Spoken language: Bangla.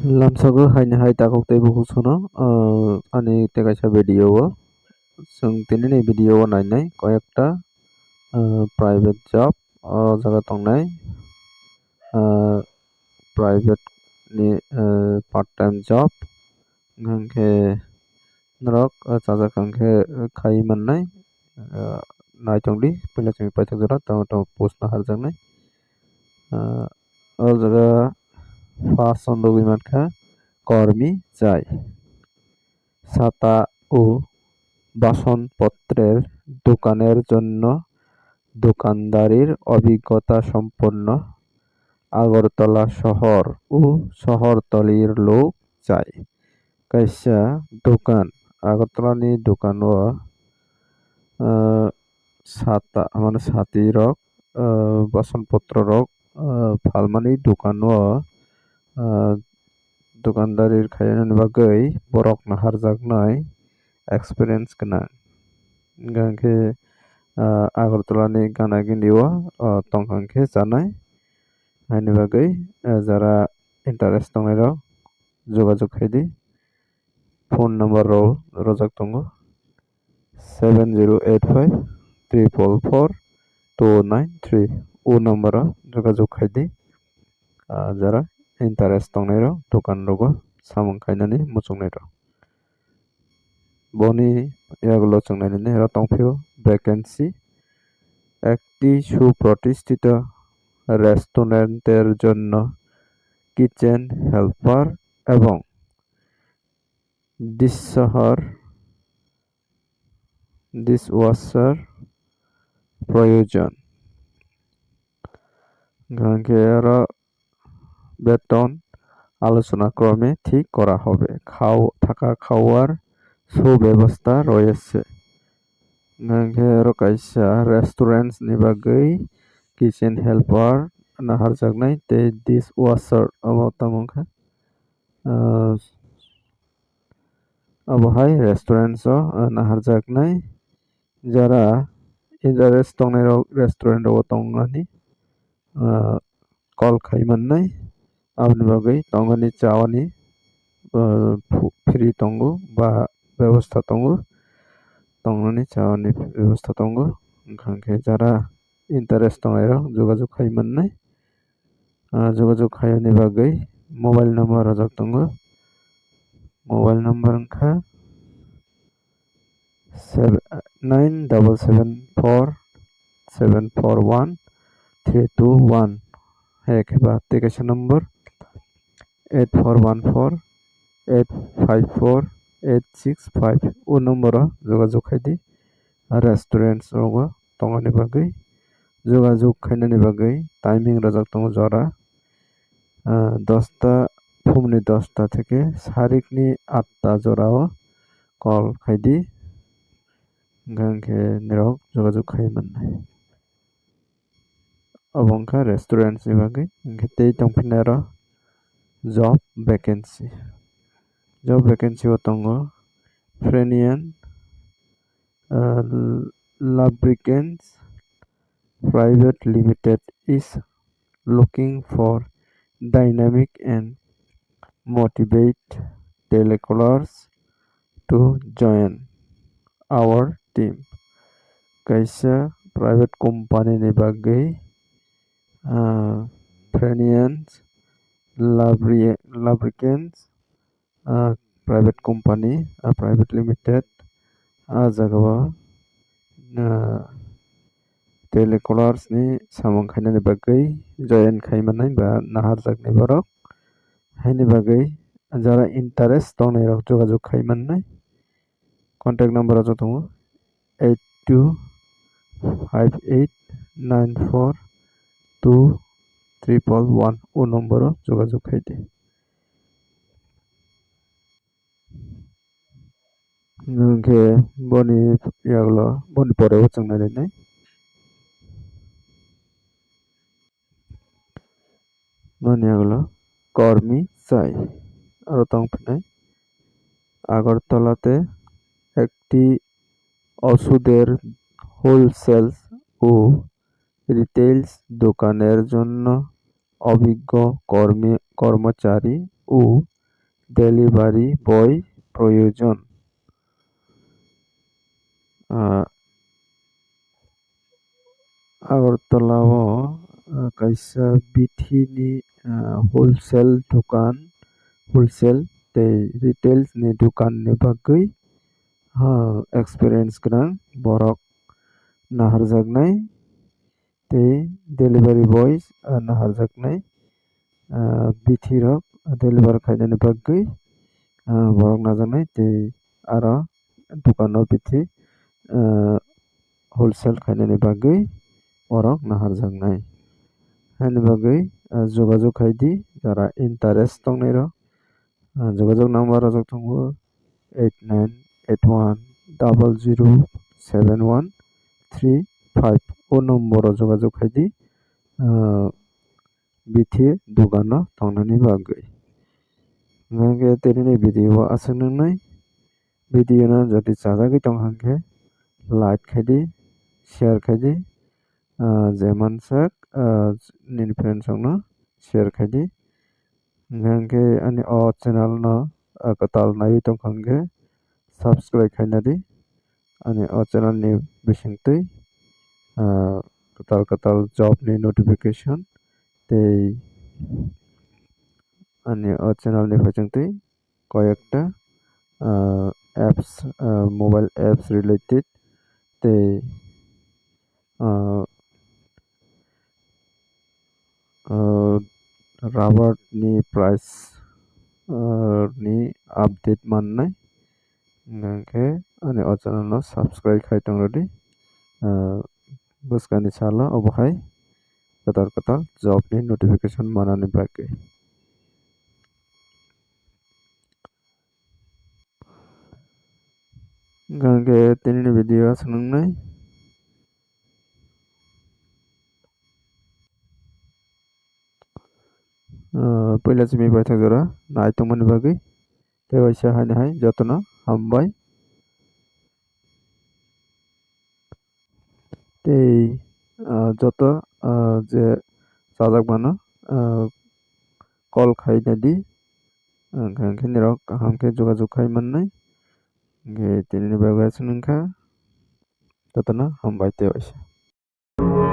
Lamsago haini hai takok tei bukusono ani tekaisa video o chong tini ni video o nainai kayekta private job o jaga tongnai private ni part time job hingke norok chajak kangke kai mannai naitongdi puila chong paithak jora tamo post no harjaknai o jaga পাঁচ চন্দ্রগুই মার্কা কর্মী চাই ছাতা ও বাসনপত্রের দোকানের জন্য দোকানদারির অভিজ্ঞতা সম্পন্ন আগরতলা শহর ও শহরতলির লোক চাই kaisa দোকান আগরতলানি দোকান ও ছাতা মানে ছাতি রক বাসনপত্র রক ফালমানি দোকান ও दखानदारि खायनायनि bagoi borok no harjaknai experience gonan hingka khe agartala ni gana gini o tongka khe sanai haini bagoi jara interest tongnai rok jogajog khai di phone number rok rojak tongo seven zero eight five triple four two nine three o number o jogajog tongnai rok dokan rogo samung kainani muchungnai rok boni yagulo chung nainani aro tongphio vacancy একটি সুপ্রতিষ্ঠিত রেস্টুরেন্টের জন্য কিচেন হেল্পার এবং ডিশশহর ডিশওয়াশার প্রয়োজন আরও বেতন আলোচনা ক্রমে ঠিক করা হবে খাও থাকা খাওয়ার সুব্যবস্থা রয়েছে আরও kaisa restaurants ni bagoi kitchen helper naharjaknai tei dish washer abo tamo khe abo hai restaurants o naharjaknai jara interest tongnai rok restaurant o tongmani call khai mannai aboni bagoi tongmani chawani free tongo ba ব্যবস্থা tongo tongmani chawani ব্যবস্থা tongo wngkha khe jara interest tongnai rok jogajogo khai mannai jogajogo khaina bagoi mobile number rojak tongo mobile number wngkha nine double seven four seven four one three two one hai kheba tei kaisa number eight four one four eight five four eight six five o number o jogajogo khai di restaurants rogo tongmani bagoi jogajogo khainani bagoi timing rojak tongo jora দশটা ফুমনি দশটা থেকে সারিকনি আটটা জোড়াও কল খাইদি গাংখে নিরক যোগাযোগ খাই মান্নাই অবংখা রেস্টুরেন্ট সিবাগै tei tongphina aro job vacancy job vacancy o tongo Frenian lubricants private limited is looking for dynamic and telecallers to join our team kaisa private company ni ah jagao telecallers ni samung bagoi join khaimanai ba naharjaknai borok haini bagoi jara interest tongnai rok jogajogo khai mannai contact number rok tongo eight two five eight nine four two triple one ও নম্বরও যোগাযোগ nungke boni yagulo boni pore uchang nai nai boni yagulo কর্মী চাই। আরও তংফিনাই আগরতলাতে একটি ওষুধের হোলসেলস ও রিটেইলস দোকানের জন্য অভিজ্ঞ কর্মী কর্মচারী ও ডেলিভারি বয় प्रयोजन आगरतलाव kaisa bithi wholesale dukan wholesale tei retail ni dukan ni bagui experience gonan borok naharjaknai tei delivery boy naharjaknai bithi rok deliver khainani bagui borok najaknai tei aro dukan o bithi wholesale khainani bagui borok naharjaknai haini bagui jogajog khai di jara interest tongnai rok jogajog number rojak tongo eight nine eight one double zero seven one five o number o jogajog khai di bithi dukan o tongnani bagui hingke tini ni video o asuk nungnai video no jodi chajagui tongka hingke like khai di share khai di jemansak nini friends rok no share khai di hingke ani o channel no katal naioi tongka hingke subscribe khaina di ani o channel ni bisingtwi katal katal job ni notification tei ani o channel ni phaisingtwi koyekta apps price ni update mannai hingke ani o channel no subscribe khai tongrodi bwskang ni salo obo hai katal katal job ni notification manani bagui. hingke tini ni video asuk nungnai. puila chini paithak jora naitongmani bagui tei waisa haino hai joto